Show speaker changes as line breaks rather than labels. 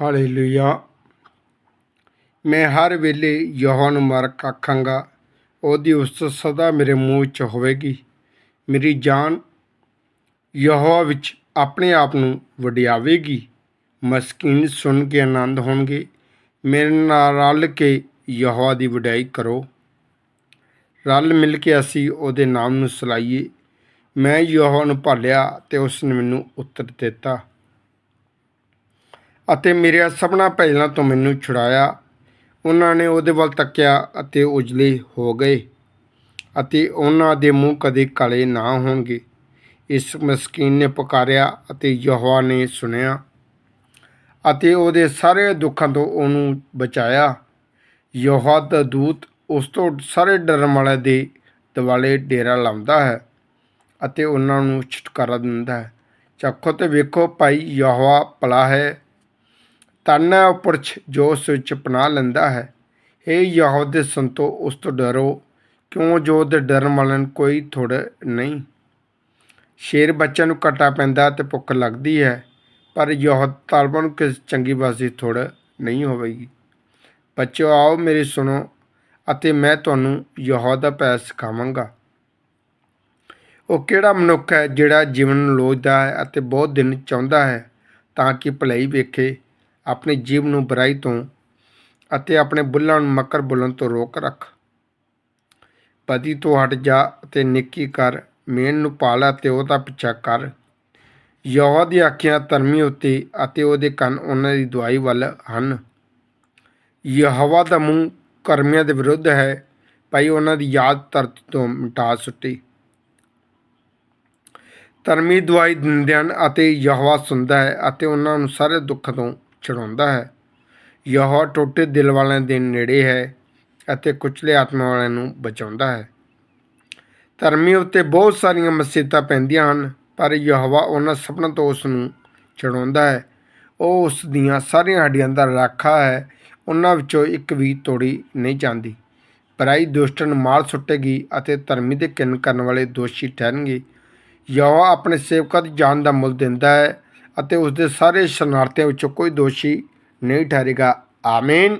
Hallelujah ਮੈਂ ਹਰ ਵੇਲੇ ਯਹੋਵਾ ਨੂੰ ਮੁਬਾਰਕ ਆਖਾਂਗਾ, ਉਹਦੀ ਉਸਤਤ ਸਦਾ ਮੇਰੇ ਮੂੰਹ 'ਚ ਹੋਵੇਗੀ। ਮੇਰੀ ਜਾਨ ਯਹੋਵਾ ਵਿੱਚ ਆਪਣੇ ਆਪ ਨੂੰ ਵਡਿਆਵੇਗੀ। ਮਸਕੀਨ ਸੁਣ ਕੇ ਆਨੰਦ ਹੋਣਗੇ। ਮੇਰੇ ਨਾਲ ਰਲ ਕੇ ਯਹੋਵਾ ਦੀ ਵਡਿਆਈ ਕਰੋ। ਰਲ ਮਿਲ ਕੇ ਅਸੀਂ ਉਹਦੇ ਨਾਮ ਨੂੰ ਸਲਾਈਏ। ਮੈਂ ਯਹੋਵਾ ਨੂੰ ਭਾਲਿਆ ਤੇ ਉਸ ਨੇ ਮੈਨੂੰ ਉੱਤਰ ਦਿੱਤਾ। ਅਤੇ ਮੇਰੇ ਸਭਨਾ ਭੈਲਾਂ ਤੋਂ ਮੈਨੂੰ ਛੁਡਾਇਆ। ਉਹਨਾਂ ਨੇ ਉਹਦੇ ਵੱਲ ਤੱਕਿਆ ਅਤੇ ਉਜਲੇ ਹੋ ਗਏ ਅਤੇ ਉਹਨਾਂ ਦੇ ਮੂੰਹ ਕਦੇ ਕਾਲੇ ਨਾ ਹੋਣਗੇ। ਇਸ ਮਸਕੀਨ ਨੇ ਪੁਕਾਰਿਆ ਅਤੇ ਯਹਵਾ ਨੇ ਸੁਣਿਆ ਅਤੇ ਉਹਦੇ ਸਾਰੇ ਦੁੱਖਾਂ ਤੋਂ ਉਹਨੂੰ ਬਚਾਇਆ। ਯਹੋਵਾ ਦਾ ਦੂਤ ਉਸ ਤੋਂ ਸਾਰੇ ਡਰਨ ਵਾਲੇ ਦੇ ਦਿਵਾਲੇ ਡੇਰਾ ਲਾਉਂਦਾ ਹੈ ਅਤੇ ਉਹਨਾਂ ਨੂੰ ਛੁਟਕਾਰਾ ਦਿੰਦਾ ਹੈ। ਚੱਖੋ ਤੇ ਵੇਖੋ ਭਾਈ ਯਹਵਾ ਭਲਾ ਹੈ। ਤਾਨਾ ਹੈ ਉੱਪਰ ਛ- ਜੋ ਵਿੱਚ ਪਨਾਹ ਲੈਂਦਾ ਹੈ। ਇਹ ਯਹੋਵਾ ਦੇ ਸੰਤੋ, ਉਸ ਤੋਂ ਡਰੋ। ਕਿਉਂ ਜੋ ਦੇ ਡਰਨ ਵਾਲਿਆਂ ਕੋਈ ਥੋੜ ਨਹੀਂ? ਸ਼ੇਰ ਬੱਚਿਆਂ ਨੂੰ ਘਟਾ ਪੈਂਦਾ ਤੇ ਭੁੱਖ ਲੱਗਦੀ ਹੈ, ਪਰ ਯਹੋਵਾ ਤਾਲਬਾਂ ਨੂੰ ਕਿਸ ਚੰਗੀ ਬਾਜ਼ੀ ਥੋੜ ਨਹੀਂ ਹੋਵੇਗੀ। ਬੱਚਿਓ, ਆਓ ਮੇਰੀ ਸੁਣੋ ਅਤੇ ਮੈਂ ਤੁਹਾਨੂੰ ਯਹੋਵਾ ਦਾ ਭੈ ਸਿਖਾਵਾਂਗਾ। ਉਹ ਕਿਹੜਾ ਮਨੁੱਖ ਹੈ ਜਿਹੜਾ ਜੀਵਨ ਨੂੰ ਲੋਚਦਾ ਹੈ ਅਤੇ ਬਹੁਤ ਦਿਨ ਚਾਹੁੰਦਾ ਹੈ ਤਾਂ ਕਿ ਭਲਾਈ ਵੇਖੇ? ਆਪਣੇ ਜੀਵ ਨੂੰ ਬੁਰਾਈ ਤੋਂ ਅਤੇ ਆਪਣੇ ਬੁੱਲਾਂ ਨੂੰ ਮੱਕਰ ਬੋਲਣ ਤੋਂ ਰੋਕ ਰੱਖ। ਪਤੀ ਤੋਂ ਹਟ ਜਾ ਅਤੇ ਨਿੱਕੀ ਕਰ। ਮੇਨ ਨੂੰ ਪਾਲਾ ਤੇ ਉਹਦਾ ਪਿੱਛਾ ਕਰ। ਯਹਵਾ ਦੀ ਅੱਖਾਂ ਧਰਮੀ ਉੱਤੇ ਅਤੇ ਉਹਦੇ ਕੰਨ ਉਹਨਾਂ ਦੀ ਦਵਾਈ ਵੱਲ ਹਨ। ਯਹੋਵਾ ਦਾ ਮੂੰਹ ਕਰਮੀਆਂ ਦੇ ਵਿਰੁੱਧ ਹੈ। ਭਾਈ ਉਹਨਾਂ ਦੀ ਯਾਦ ਧਰਤੀ ਤੋਂ ਮਿਟਾ ਸੁੱਟੀ। ਧਰਮੀ ਦਵਾਈ ਦਿੰਦੇ ਹਨ ਅਤੇ ਯਹਵਾ ਸੁਣਦਾ ਹੈ ਅਤੇ ਉਹਨਾਂ ਨੂੰ ਸਾਰੇ ਦੁੱਖ ਤੋਂ ਚੜਾਉਂਦਾ ਹੈ। ਯਹੋਵਾ ਟੁੱਟੇ ਦਿਲ ਵਾਲਿਆਂ ਦੇ ਨੇੜੇ ਹੈ ਅਤੇ ਕੁਚਲੇ ਆਤਮਾ ਵਾਲਿਆਂ ਨੂੰ ਬਚਾਉਂਦਾ ਹੈ। ਧਰਮੀ ਉੱਤੇ ਬਹੁਤ ਸਾਰੀਆਂ ਮੁਸੀਬਤਾਂ ਪੈਂਦੀਆਂ ਹਨ, ਪਰ ਯਹਵਾ ਉਹਨਾਂ ਸਭਨਾਂ ਤੋਂ ਉਸ ਨੂੰ ਛੁਡਾਉਂਦਾ ਹੈ। ਉਹ ਉਸ ਦੀਆਂ ਸਾਰੀਆਂ ਹੱਡੀਆਂ ਦਾ ਰਾਖਾ ਹੈ, ਉਹਨਾਂ ਵਿੱਚੋਂ ਇੱਕ ਵੀ ਤੋੜੀ ਨਹੀਂ ਜਾਂਦੀ। ਪਰਾਈ ਦੁਸ਼ਟਨ ਨੂੰ ਮਾਰ ਸੁੱਟੇਗੀ ਅਤੇ ਧਰਮੀ ਦੇ ਕਿੰਨ ਕਰਨ ਵਾਲੇ ਦੋਸ਼ੀ ਠਹਿਰਨਗੇ। ਯਹਵਾ ਆਪਣੇ ਸੇਵਕਾਂ ਦੀ ਜਾਨ ਦਾ ਮੁੱਲ ਦਿੰਦਾ ਹੈ ਅਤੇ ਉਸ ਦੇ ਸਾਰੇ ਸ਼ਰਨਾਰਥੀਆਂ ਵਿੱਚੋਂ ਕੋਈ ਦੋਸ਼ੀ ਨਹੀਂ ਠਹਿਰੇਗਾ। ਆਮੀਨ।